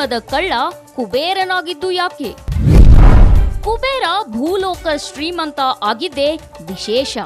ಜನ್ಮದ ಕಳ್ಳ ಕುಬೇರನಾಗಿದ್ದು ಯಾಕೆ? ಕುಬೇರ ಭೂಲೋಕ ಶ್ರೀಮಂತ ಆಗಿದ್ದೇ ವಿಶೇಷ.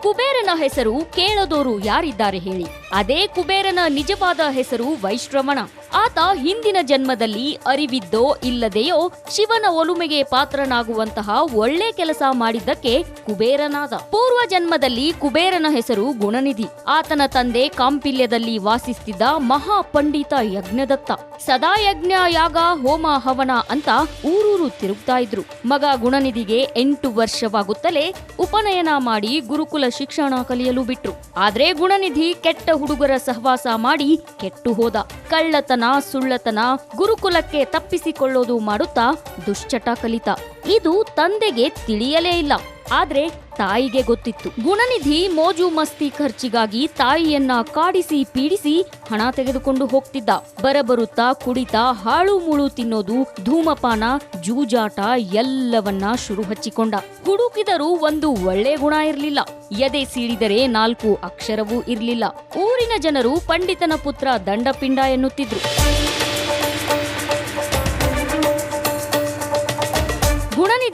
ಕುಬೇರನ ಹೆಸರು ಕೇಳದೋರು ಯಾರಿದ್ದಾರೆ ಹೇಳಿ. ಅದೇ ಕುಬೇರನ ನಿಜವಾದ ಹೆಸರು ವೈಶ್ರವಣ. ಆತ ಹಿಂದಿನ ಜನ್ಮದಲ್ಲಿ ಅರಿವಿದ್ದೋ ಇಲ್ಲದೆಯೋ ಶಿವನ ಒಲುಮೆಗೆ ಪಾತ್ರನಾಗುವಂತಹ ಒಳ್ಳೆ ಕೆಲಸ ಮಾಡಿದ್ದಕ್ಕೆ ಕುಬೇರನಾದ. ಪೂರ್ವ ಜನ್ಮದಲ್ಲಿ ಕುಬೇರನ ಹೆಸರು ಗುಣನಿಧಿ. ಆತನ ತಂದೆ ಕಾಂಪಿಲ್ಯದಲ್ಲಿ ವಾಸಿಸುತ್ತಿದ್ದ ಮಹಾ ಪಂಡಿತ ಯಜ್ಞದತ್ತ. ಸದಾ ಯಜ್ಞ ಯಾಗ ಹೋಮ ಹವನ ಅಂತ ಊರೂರು ತಿರುಗ್ತಾ ಇದ್ರು. ಮಗ ಗುಣನಿಧಿಗೆ ಎಂಟು ವರ್ಷವಾಗುತ್ತಲೇ ಉಪನಯನ ಮಾಡಿ ಗುರುಕುಲ ಶಿಕ್ಷಣ ಕಲಿಯಲು ಬಿಟ್ರು. ಆದ್ರೆ ಗುಣನಿಧಿ ಕೆಟ್ಟ ಹುಡುಗರ ಸಹವಾಸ ಮಾಡಿ ಕೆಟ್ಟು ಹೋದ. ಕಳ್ಳತನ ಸುಳ್ಳತನ ಗುರುಕುಲಕ್ಕೆ ತಪ್ಪಿಸಿಕೊಳ್ಳೋದು ಮಾಡುತ್ತಾ ದುಶ್ಚಟ ಕಲಿತ. ಇದು ತಂದೆಗೆ ತಿಳಿಯಲೇ ಇಲ್ಲ. ಆದ್ರೆ ತಾಯಿಗೆ ಗೊತ್ತಿತ್ತು. ಗುಣನಿಧಿ ಮೋಜು ಮಸ್ತಿ ಖರ್ಚಿಗಾಗಿ ತಾಯಿಯನ್ನ ಕಾಡಿಸಿ ಪೀಡಿಸಿ ಹಣ ತೆಗೆದುಕೊಂಡು ಹೋಗ್ತಿದ್ದ. ಬರಬರುತ್ತಾ ಕುಡಿತ ಹಾಳು ಮುಳು ತಿನ್ನೋದು, ಧೂಮಪಾನ, ಜೂಜಾಟ ಎಲ್ಲವನ್ನ ಶುರು ಹಚ್ಚಿಕೊಂಡ ಹುಡುಕಿದರೂ ಒಂದು ಒಳ್ಳೆ ಗುಣ ಇರಲಿಲ್ಲ. ಎದೆ ಸೀಳಿದರೆ ನಾಲ್ಕು ಅಕ್ಷರವೂ ಇರಲಿಲ್ಲ. ಊರಿನ ಜನರು ಪಂಡಿತನ ಪುತ್ರ ದಂಡಪಿಂಡ ಎನ್ನುತ್ತಿದ್ರು.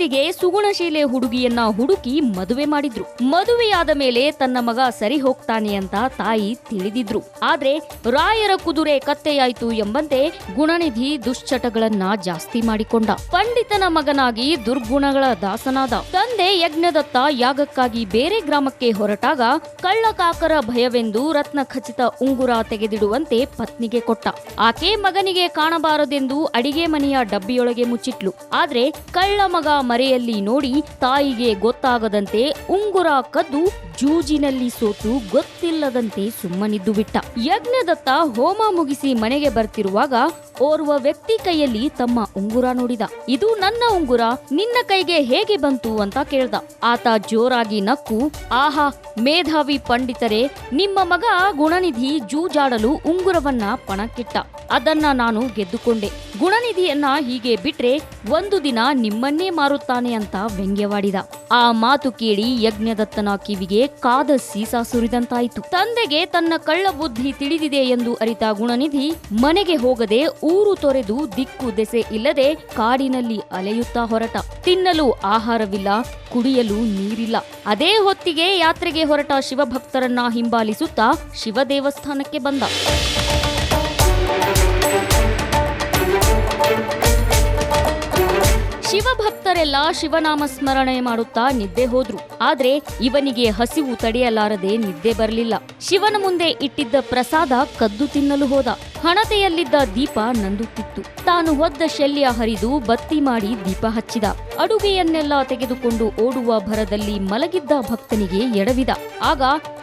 ಗುಣನಿಧಿಗೆ ಸುಗುಣಶೀಲೆ ಹುಡುಗಿಯನ್ನ ಹುಡುಕಿ ಮದುವೆ ಮಾಡಿದ್ರು. ಮದುವೆಯಾದ ಮೇಲೆ ತನ್ನ ಮಗ ಸರಿ ಹೋಗ್ತಾನೆ ಅಂತ ತಾಯಿ ತಿಳಿದಿದ್ರು. ಆದ್ರೆ ರಾಯರ ಕುದುರೆ ಕತ್ತೆಯಾಯ್ತು ಎಂಬಂತೆ ಗುಣನಿಧಿ ದುಶ್ಚಟಗಳನ್ನ ಜಾಸ್ತಿ ಮಾಡಿಕೊಂಡ. ಪಂಡಿತನ ಮಗನಾಗಿ ದುರ್ಗುಣಗಳ ದಾಸನಾದ. ತಂದೆ ಯಜ್ಞದತ್ತ ಯಾಗಕ್ಕಾಗಿ ಬೇರೆ ಗ್ರಾಮಕ್ಕೆ ಹೊರಟಾಗ ಕಳ್ಳಕಾಕರ ಭಯವೆಂದು ರತ್ನ ಖಚಿತ ಉಂಗುರ ತೆಗೆದಿಡುವಂತೆ ಪತ್ನಿಗೆ ಕೊಟ್ಟ. ಆಕೆ ಮಗನಿಗೆ ಕಾಣಬಾರದೆಂದು ಅಡಿಗೆ ಮನೆಯ ಡಬ್ಬಿಯೊಳಗೆ ಮುಚ್ಚಿಟ್ಲು. ಆದ್ರೆ ಕಳ್ಳ ಮಗ ಮರೆಯಲ್ಲಿ ನೋಡಿ ತಾಯಿಗೆ ಗೊತ್ತಾಗದಂತೆ ಉಂಗುರ ಕದ್ದು ಜೂಜಿನಲ್ಲಿ ಸೋತು ಗೊತ್ತಿಲ್ಲದಂತೆ ಸುಮ್ಮನಿದ್ದು ಬಿಟ್ಟ. ಯಜ್ಞದತ್ತ ಹೋಮ ಮುಗಿಸಿ ಮನೆಗೆ ಬರ್ತಿರುವಾಗ ಓರ್ವ ವ್ಯಕ್ತಿ ಕೈಯಲ್ಲಿ ತಮ್ಮ ಉಂಗುರ ನೋಡಿದ. ಇದು ನನ್ನ ಉಂಗುರ, ನಿನ್ನ ಕೈಗೆ ಹೇಗೆ ಬಂತು ಅಂತ ಕೇಳ್ದ. ಆತ ಜೋರಾಗಿ ನಕ್ಕು, ಆಹಾ, ಮೇಧಾವಿ ಪಂಡಿತರೆ, ನಿಮ್ಮ ಮಗ ಗುಣನಿಧಿ ಜೂಜಾಡಲು ಉಂಗುರವನ್ನ ಪಣಕ್ಕಿಟ್ಟ. ಅದನ್ನ ನಾನು ಗೆದ್ದುಕೊಂಡೆ. ಗುಣನಿಧಿಯನ್ನ ಹೀಗೆ ಬಿಟ್ರೆ ಒಂದು ದಿನ ನಿಮ್ಮನ್ನೇ ಮಾರುತ್ತಾನೆ ಅಂತ ವ್ಯಂಗ್ಯವಾಡಿದ. ಆ ಮಾತು ಕೇಳಿ ಯಜ್ಞದತ್ತನ ಕಿವಿಗೆ ಕಾದ ಸೀಸ ಸುರಿದಂತಾಯಿತು. ತಂದೆಗೆ ತನ್ನ ಕಳ್ಳ ಬುದ್ಧಿ ತಿಳಿದಿದೆ ಎಂದು ಅರಿತ ಗುಣನಿಧಿ ಮನೆಗೆ ಹೋಗದೆ ಊರು ತೊರೆದು ದಿಕ್ಕು ದೆಸೆ ಇಲ್ಲದೆ ಕಾಡಿನಲ್ಲಿ ಅಲೆಯುತ್ತಾ ಹೊರಟ. ತಿನ್ನಲು ಆಹಾರವಿಲ್ಲ, ಕುಡಿಯಲು ನೀರಿಲ್ಲ. ಅದೇ ಹೊತ್ತಿಗೆ ಯಾತ್ರೆಗೆ ಹೊರಟ ಶಿವಭಕ್ತರನ್ನ ಹಿಂಬಾಲಿಸುತ್ತಾ ಶಿವ ದೇವಸ್ಥಾನಕ್ಕೆ ಬಂದ. ಶಿವಭಕ್ತರೆಲ್ಲ ಶಿವನಾಮ ಸ್ಮರಣೆ ಮಾಡುತ್ತಾ ನಿದ್ದೆ ಹೋದ್ರು. ಆದ್ರೆ ಇವನಿಗೆ ಹಸಿವು ತಡೆಯಲಾರದೆ ನಿದ್ದೆ ಬರಲಿಲ್ಲ. ಶಿವನ ಮುಂದೆ ಇಟ್ಟಿದ್ದ ಪ್ರಸಾದ ಕದ್ದು ತಿನ್ನಲು ಹೋದ. ಹಣತೆಯಲ್ಲಿದ್ದ ದೀಪ ನಂದುತ್ತಿತ್ತು. ತಾನು ಹೊದ್ದ ಶಲ್ಯ ಹರಿದು ಬತ್ತಿ ಮಾಡಿ ದೀಪ ಹಚ್ಚಿದ. ಅಡುಗೆಯನ್ನೆಲ್ಲ ತೆಗೆದುಕೊಂಡು ಓಡುವ ಭರದಲ್ಲಿ ಮಲಗಿದ್ದ ಭಕ್ತನಿಗೆ ಎಡವಿದ. ಆಗ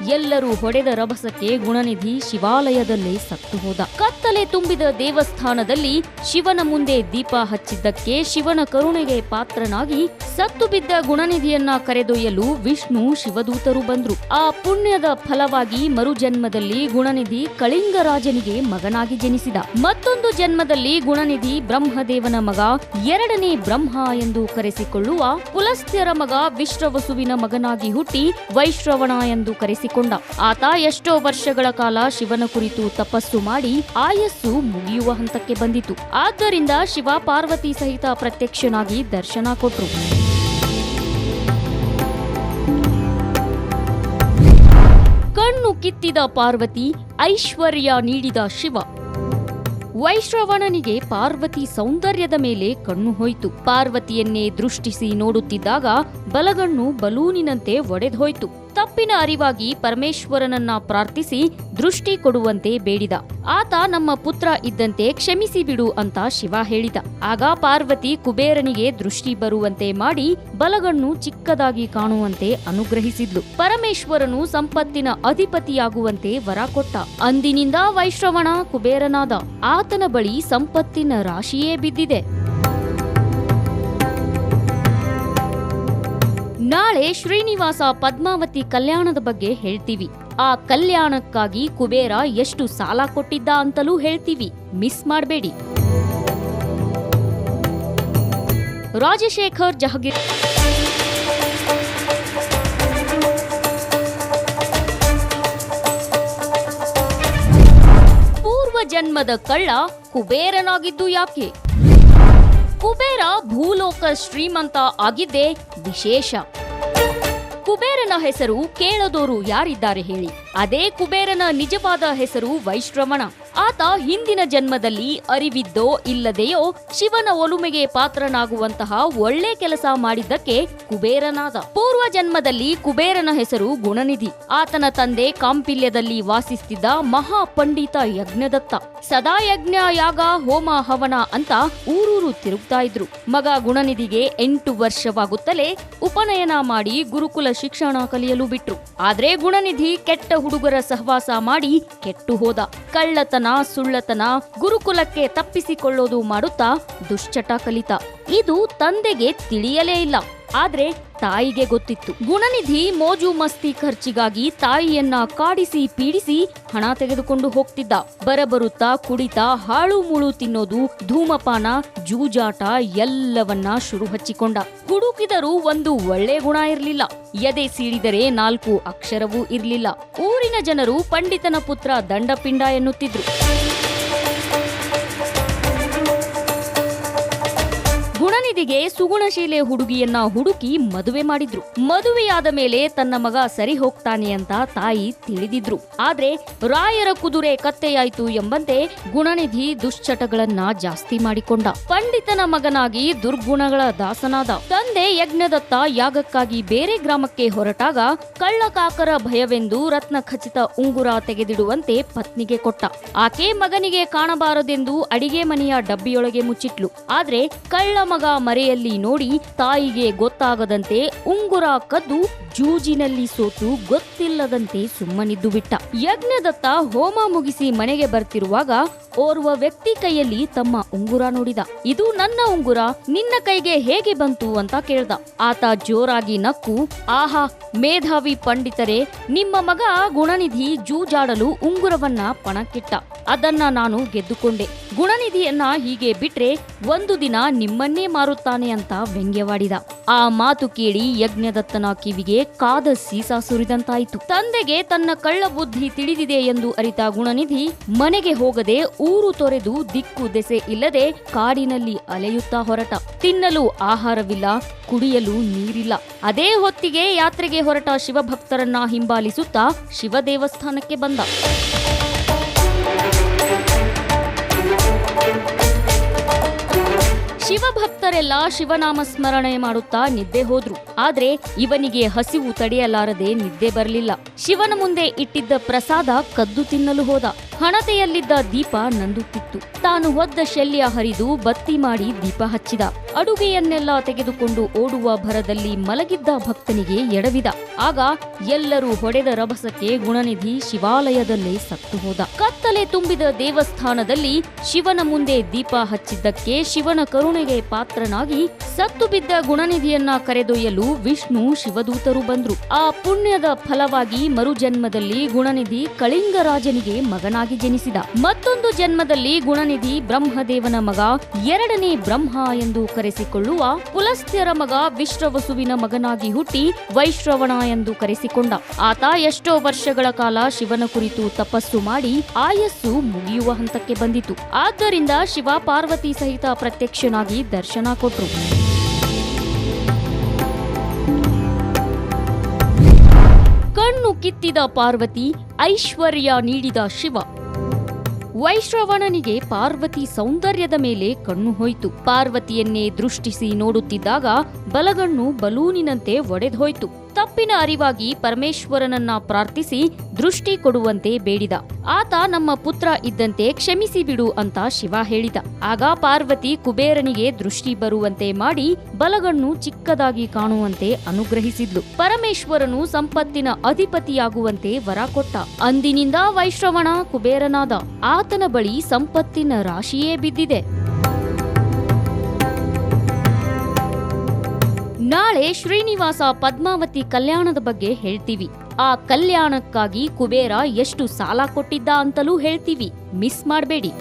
ಎಲ್ಲರೂ ಹೊಡೆದ ರಭಸಕ್ಕೆ ಗುಣನಿಧಿ ಶಿವಾಲಯದಲ್ಲೇ ಸತ್ತು ಹೋದ. ಕತ್ತಲೆ ತುಂಬಿದ ದೇವಸ್ಥಾನದಲ್ಲಿ ಶಿವನ ಮುಂದೆ ದೀಪ ಹಚ್ಚಿದ್ದಕ್ಕೆ ಶಿವನ ಕರುಣೆಗೆ ಪಾತ್ರನಾಗಿ ಸತ್ತು ಬಿದ್ದ ಗುಣನಿಧಿಯನ್ನ ಕರೆದೊಯ್ಯಲು ವಿಷ್ಣು ಶಿವದೂತರು ಬಂದ್ರು. ಆ ಪುಣ್ಯದ ಫಲವಾಗಿ ಮರುಜನ್ಮದಲ್ಲಿ ಗುಣನಿಧಿ ಕಳಿಂಗರಾಜನಿಗೆ ಮಗನಾಗಿ ಜನಿಸಿದ ಮತ್ತೊಂದು ಜನ್ಮದಲ್ಲಿ ಗುಣನಿಧಿ ಬ್ರಹ್ಮದೇವನ ಮಗ, ಎರಡನೇ ಬ್ರಹ್ಮ ಎಂದು ಕರೆಸಿಕೊಳ್ಳುವ ಪುಲಸ್ತ್ಯರ ಮಗ ವಿಶ್ರವಸುವಿನ ಮಗನಾಗಿ ಹುಟ್ಟಿ ವೈಶ್ರವಣ ಎಂದು ಕರೆಸಿಕೊಂಡ. ಆತ ಎಷ್ಟೋ ವರ್ಷಗಳ ಕಾಲ ಶಿವನ ಕುರಿತು ತಪಸ್ಸು ಮಾಡಿ ಆಯಸ್ಸು ಮುಗಿಯುವ ಹಂತಕ್ಕೆ ಬಂದಿತು. ಆದ್ದರಿಂದ ಶಿವ ಪಾರ್ವತಿ ಸಹಿತ ಪ್ರತ್ಯಕ್ಷನಾಗಿ ದರ್ಶನ ಕೊಟ್ಟರು ಕಣ್ಣು ಕಿತ್ತಿದ ಪಾರ್ವತಿ ಐಶ್ವರ್ಯ ನೀಡಿದ ಶಿವ. ವೈಶ್ರವಣನಿಗೆ ಪಾರ್ವತಿ ಸೌಂದರ್ಯದ ಮೇಲೆ ಕಣ್ಣು ಹೋಯಿತು. ಪಾರ್ವತಿಯನ್ನೇ ದೃಷ್ಟಿಸಿ ನೋಡುತ್ತಿದ್ದಾಗ ಬಲಗಣ್ಣು ಬಲೂನಿನಂತೆ ಒಡೆದೋಯ್ತು. ತಪ್ಪಿನ ಅರಿವಾಗಿ ಪರಮೇಶ್ವರನನ್ನ ಪ್ರಾರ್ಥಿಸಿ ದೃಷ್ಟಿ ಕೊಡುವಂತೆ ಬೇಡಿದ. ಆತ ನಮ್ಮ ಪುತ್ರ ಇದ್ದಂತೆ ಕ್ಷಮಿಸಿ ಬಿಡು ಅಂತ ಶಿವ ಹೇಳಿದ. ಆಗ ಪಾರ್ವತಿ ಕುಬೇರನಿಗೆ ದೃಷ್ಟಿ ಬರುವಂತೆ ಮಾಡಿ ಬಲಗಣ್ಣು ಚಿಕ್ಕದಾಗಿ ಕಾಣುವಂತೆ ಅನುಗ್ರಹಿಸಿದ್ಲು. ಪರಮೇಶ್ವರನು ಸಂಪತ್ತಿನ ಅಧಿಪತಿಯಾಗುವಂತೆ ವರ ಕೊಟ್ಟ. ಅಂದಿನಿಂದ ವೈಶ್ರವಣ ಕುಬೇರನಾದ ಆತನ ಬಳಿ ಸಂಪತ್ತಿನ ರಾಶಿಯೇ ಬಿದ್ದಿದೆ. ನಾಳೆ ಶ್ರೀನಿವಾಸ ಪದ್ಮಾವತಿ ಕಲ್ಯಾಣದ ಬಗ್ಗೆ ಹೇಳ್ತೀವಿ. ಆ ಕಲ್ಯಾಣಕ್ಕಾಗಿ ಕುಬೇರ ಎಷ್ಟು ಸಾಲ ಕೊಟ್ಟಿದ್ದ ಅಂತಲೂ ಹೇಳ್ತೀವಿ. ಮಿಸ್ ಮಾಡಬೇಡಿ. ರಾಜಶೇಖರ್ ಜಹಗೀರ್ ಪೂರ್ವ ಜನ್ಮದ ಕಳ್ಳ ಕುಬೇರನಾಗಿದ್ದು ಯಾಕೆ? ಕುಬೇರ ಭೂಲೋಕ ಶ್ರೀಮಂತ ಆಗಿದ್ದೇ ವಿಶೇಷ. ಕುಬೇರನ ಹೆಸರು ಕೇಳದೋರು ಯಾರಿದ್ದಾರೆ ಹೇಳಿ. ಅದೇ ಕುಬೇರನ ನಿಜವಾದ ಹೆಸರು ವೈಶ್ರವಣ. ಆತ ಹಿಂದಿನ ಜನ್ಮದಲ್ಲಿ ಅರಿವಿದ್ದೋ ಇಲ್ಲದೆಯೋ ಶಿವನ ಒಲುಮೆಗೆ ಪಾತ್ರನಾಗುವಂತಹ ಒಳ್ಳೆ ಕೆಲಸ ಮಾಡಿದ್ದಕ್ಕೆ ಕುಬೇರನಾದ. ಪೂರ್ವ ಜನ್ಮದಲ್ಲಿ ಕುಬೇರನ ಹೆಸರು ಗುಣನಿಧಿ. ಆತನ ತಂದೆ ಕಾಂಪಿಲ್ಯದಲ್ಲಿ ವಾಸಿಸ್ತಿದ್ದ ಮಹಾ ಪಂಡಿತ ಯಜ್ಞದತ್ತ. ಸದಾ ಯಜ್ಞ ಯಾಗ ಹೋಮ ಹವನ ಅಂತ ಊರೂರು ತಿರುಗ್ತಾ ಇದ್ರು. ಮಗ ಗುಣನಿಧಿಗೆ ಎಂಟು ವರ್ಷವಾಗುತ್ತಲೇ ಉಪನಯನ ಮಾಡಿ ಗುರುಕುಲ ಶಿಕ್ಷಣ ಕಲಿಯಲು ಬಿಟ್ರು. ಆದ್ರೆ ಗುಣನಿಧಿ ಕೆಟ್ಟ ಹುಡುಗರ ಸಹವಾಸ ಮಾಡಿ ಕೆಟ್ಟು ಹೋದ. ಕಳ್ಳತನ ಸುಳ್ಳತನ ಗುರುಕುಲಕ್ಕೆ ತಪ್ಪಿಸಿಕೊಳ್ಳೋದು ಮಾಡುತ್ತಾ ದುಶ್ಚಟ ಕಲಿತ. ಇದು ತಂದೆಗೆ ತಿಳಿಯಲೇ ಇಲ್ಲ. ಆದ್ರೆ ತಾಯಿಗೆ ಗೊತ್ತಿತ್ತು. ಗುಣನಿಧಿ ಮೋಜು ಮಸ್ತಿ ಖರ್ಚಿಗಾಗಿ ತಾಯಿಯನ್ನ ಕಾಡಿಸಿ ಪೀಡಿಸಿ ಹಣ ತೆಗೆದುಕೊಂಡು ಹೋಗ್ತಿದ್ದ. ಬರಬರುತ್ತಾ ಕುಡಿತ ಹಾಳು ಮುಳು ತಿನ್ನೋದು, ಧೂಮಪಾನ, ಜೂಜಾಟ ಎಲ್ಲವನ್ನ ಶುರು ಹಚ್ಚಿಕೊಂಡ ಹುಡುಕಿದರೂ ಒಂದು ಒಳ್ಳೆ ಗುಣ ಇರಲಿಲ್ಲ. ಎದೆ ಸೀಳಿದರೆ ನಾಲ್ಕು ಅಕ್ಷರವೂ ಇರಲಿಲ್ಲ. ಊರಿನ ಜನರು ಪಂಡಿತನ ಪುತ್ರ ದಂಡಪಿಂಡ ಎನ್ನುತ್ತಿದ್ರು. ಗುಣನಿಧಿಗೆ ಸುಗುಣಶೀಲೆ ಹುಡುಗಿಯನ್ನ ಹುಡುಕಿ ಮದುವೆ ಮಾಡಿದ್ರು. ಮದುವೆಯಾದ ಮೇಲೆ ತನ್ನ ಮಗ ಸರಿ ಹೋಗ್ತಾನೆ ಅಂತ ತಾಯಿ ತಿಳಿದಿದ್ರು. ಆದ್ರೆ ರಾಯರ ಕುದುರೆ ಕತ್ತೆಯಾಯ್ತು ಎಂಬಂತೆ ಗುಣನಿಧಿ ದುಶ್ಚಟಗಳನ್ನ ಜಾಸ್ತಿ ಮಾಡಿಕೊಂಡ. ಪಂಡಿತನ ಮಗನಾಗಿ ದುರ್ಗುಣಗಳ ದಾಸನಾದ. ತಂದೆ ಯಜ್ಞದತ್ತ ಯಾಗಕ್ಕಾಗಿ ಬೇರೆ ಗ್ರಾಮಕ್ಕೆ ಹೊರಟಾಗ ಕಳ್ಳಕಾಕರ ಭಯವೆಂದು ರತ್ನ ಖಚಿತ ಉಂಗುರ ತೆಗೆದಿಡುವಂತೆ ಪತ್ನಿಗೆ ಕೊಟ್ಟ. ಆಕೆ ಮಗನಿಗೆ ಕಾಣಬಾರದೆಂದು ಅಡಿಗೆ ಮನೆಯ ಡಬ್ಬಿಯೊಳಗೆ ಮುಚ್ಚಿಟ್ಲು. ಆದ್ರೆ ಕಳ್ಳ ಮಗ ಮರೆಯಲ್ಲಿ ನೋಡಿ ತಾಯಿಗೆ ಗೊತ್ತಾಗದಂತೆ ಉಂಗುರ ಕದ್ದು ಜೂಜಿನಲ್ಲಿ ಸೋತು ಗೊತ್ತಿಲ್ಲದಂತೆ ಸುಮ್ಮನಿದ್ದು ಬಿಟ್ಟ. ಯಜ್ಞದತ್ತ ಹೋಮ ಮುಗಿಸಿ ಮನೆಗೆ ಬರ್ತಿರುವಾಗ ಓರ್ವ ವ್ಯಕ್ತಿ ಕೈಯಲ್ಲಿ ತಮ್ಮ ಉಂಗುರ ನೋಡಿದ. ಇದು ನನ್ನ ಉಂಗುರ, ನಿನ್ನ ಕೈಗೆ ಹೇಗೆ ಬಂತು? ಅಂತ ಕೇಳ್ದ. ಆತ ಜೋರಾಗಿ ನಕ್ಕು, ಆಹಾ, ಮೇಧಾವಿ ಪಂಡಿತರೇ, ನಿಮ್ಮ ಮಗ ಗುಣನಿಧಿ ಜೂಜಾಡಲು ಉಂಗುರವನ್ನ ಪಣಕ್ಕಿಟ್ಟ. ಅದನ್ನ ನಾನು ಗೆದ್ದುಕೊಂಡೆ. ಗುಣನಿಧಿಯನ್ನ ಹೀಗೆ ಬಿಟ್ರೆ ಒಂದು ದಿನ ನಿಮ್ಮನ್ನೇ ಮಾರುತ್ತಾನೆ ಅಂತ ವ್ಯಂಗ್ಯವಾಡಿದ. ಆ ಮಾತು ಕೇಳಿ ಯಜ್ಞದತ್ತನ ಕಿವಿಗೆ ಕಾದ ಸೀಸ ಸುರಿದಂತಾಯಿತು. ತಂದೆಗೆ ತನ್ನ ಕಳ್ಳ ಬುದ್ಧಿ ತಿಳಿದಿದೆ ಎಂದು ಅರಿತ ಗುಣನಿಧಿ ಮನೆಗೆ ಹೋಗದೆ ಊರು ತೊರೆದು ದಿಕ್ಕು ದೆಸೆ ಇಲ್ಲದೆ ಕಾಡಿನಲ್ಲಿ ಅಲೆಯುತ್ತಾ ಹೊರಟ. ತಿನ್ನಲು ಆಹಾರವಿಲ್ಲ, ಕುಡಿಯಲು ನೀರಿಲ್ಲ. ಅದೇ ಹೊತ್ತಿಗೆ ಯಾತ್ರೆಗೆ ಹೊರಟ ಶಿವಭಕ್ತರನ್ನ ಹಿಂಬಾಲಿಸುತ್ತಾ ಶಿವ ದೇವಸ್ಥಾನಕ್ಕೆ ಬಂದ. ಶಿವಭಕ್ತರೆಲ್ಲ ಶಿವನಾಮ ಸ್ಮರಣೆ ಮಾಡುತ್ತಾ ನಿದ್ದೆ ಹೋದ್ರು. ಆದ್ರೆ ಇವನಿಗೆ ಹಸಿವು ತಡೆಯಲಾರದೆ ನಿದ್ದೆ ಬರಲಿಲ್ಲ. ಶಿವನ ಮುಂದೆ ಇಟ್ಟಿದ್ದ ಪ್ರಸಾದ ಕದ್ದು ತಿನ್ನಲು ಹೋದ. ಹಣತೆಯಲ್ಲಿದ್ದ ದೀಪ ನಂದುತ್ತಿತ್ತು. ತಾನು ಹೊದ್ದ ಶಲ್ಯ ಹರಿದು ಬತ್ತಿ ಮಾಡಿ ದೀಪ ಹಚ್ಚಿದ. ಅಡುಗೆಯನ್ನೆಲ್ಲ ತೆಗೆದುಕೊಂಡು ಓಡುವ ಭರದಲ್ಲಿ ಮಲಗಿದ್ದ ಭಕ್ತನಿಗೆ ಎಡವಿದ. ಆಗ ಎಲ್ಲರೂ ಹೊಡೆದ ರಭಸಕ್ಕೆ ಗುಣನಿಧಿ ಶಿವಾಲಯದಲ್ಲೇ ಸತ್ತು ಹೋದ. ಕತ್ತಲೆ ತುಂಬಿದ ದೇವಸ್ಥಾನದಲ್ಲಿ ಶಿವನ ಮುಂದೆ ದೀಪ ಹಚ್ಚಿದ್ದಕ್ಕೆ ಶಿವನ ಕರುಣೆಗೆ ಪಾತ್ರನಾಗಿ ಸತ್ತು ಬಿದ್ದ ಗುಣನಿಧಿಯನ್ನ ಕರೆದೊಯ್ಯಲು ವಿಷ್ಣು ಶಿವದೂತರು ಬಂದ್ರು. ಆ ಪುಣ್ಯದ ಫಲವಾಗಿ ಮರುಜನ್ಮದಲ್ಲಿ ಗುಣನಿಧಿ ಕಳಿಂಗರಾಜನಿಗೆ ಮಗನಾಗಿ ಜನಿಸಿದ. ಮತ್ತೊಂದು ಜನ್ಮದಲ್ಲಿ ಗುಣನಿಧಿ ಬ್ರಹ್ಮದೇವನ ಮಗ, ಎರಡನೇ ಬ್ರಹ್ಮ ಎಂದು ಕರೆಸಿಕೊಳ್ಳುವ ಪುಲಸ್ತ್ಯರ ಮಗ ವಿಶ್ರವಸುವಿನ ಮಗನಾಗಿ ಹುಟ್ಟಿ ವೈಶ್ರವಣ ಎಂದು ಕರೆಸಿಕೊಂಡ. ಆತ ಎಷ್ಟೋ ವರ್ಷಗಳ ಕಾಲ ಶಿವನ ಕುರಿತು ತಪಸ್ಸು ಮಾಡಿ ಆಯಸ್ಸು ಮುಗಿಯುವ ಹಂತಕ್ಕೆ ಬಂದಿತು. ಆದ್ದರಿಂದ ಶಿವ ಪಾರ್ವತಿ ಸಹಿತ ಪ್ರತ್ಯಕ್ಷನಾಗಿ ದರ್ಶನ ಕೊಟ್ರು. ಕಿತ್ತಿದ ಪಾರ್ವತಿ ಐಶ್ವರ್ಯ ನೀಡಿದ ಶಿವ. ವೈಶ್ರವಣನಿಗೆ ಪಾರ್ವತಿ ಸೌಂದರ್ಯದ ಮೇಲೆ ಕಣ್ಣು ಹೋಯಿತು. ಪಾರ್ವತಿಯನ್ನೇ ದೃಷ್ಟಿಸಿ ನೋಡುತ್ತಿದ್ದಾಗ ಬಲಗಣ್ಣು ಬಲೂನಿನಂತೆ ಒಡೆದೋಯ್ತು. ತಪ್ಪಿನ ಅರಿವಾಗಿ ಪರಮೇಶ್ವರನನ್ನ ಪ್ರಾರ್ಥಿಸಿ ದೃಷ್ಟಿ ಕೊಡುವಂತೆ ಬೇಡಿದ. ಆತ ನಮ್ಮ ಪುತ್ರ ಇದ್ದಂತೆ ಕ್ಷಮಿಸಿ ಬಿಡು ಅಂತ ಶಿವ ಹೇಳಿದ. ಆಗ ಪಾರ್ವತಿ ಕುಬೇರನಿಗೆ ದೃಷ್ಟಿ ಬರುವಂತೆ ಮಾಡಿ ಬಲಗಣ್ಣು ಚಿಕ್ಕದಾಗಿ ಕಾಣುವಂತೆ ಅನುಗ್ರಹಿಸಿದ್ಲು. ಪರಮೇಶ್ವರನು ಸಂಪತ್ತಿನ ಅಧಿಪತಿಯಾಗುವಂತೆ ವರ ಕೊಟ್ಟ. ಅಂದಿನಿಂದ ವೈಶ್ರವಣ ಕುಬೇರನಾದ. ಆತನ ಬಳಿ ಸಂಪತ್ತಿನ ರಾಶಿಯೇ ಬಿದ್ದಿದೆ. ನಾಳೆ ಶ್ರೀನಿವಾಸ ಪದ್ಮಾವತಿ ಕಲ್ಯಾಣದ ಬಗ್ಗೆ ಹೇಳ್ತೀವಿ. ಆ ಕಲ್ಯಾಣಕ್ಕಾಗಿ ಕುಬೇರ ಎಷ್ಟು ಸಾಲ ಕೊಟ್ಟಿದ್ದ ಅಂತಲೂ ಹೇಳ್ತೀವಿ. ಮಿಸ್ ಮಾಡಬೇಡಿ.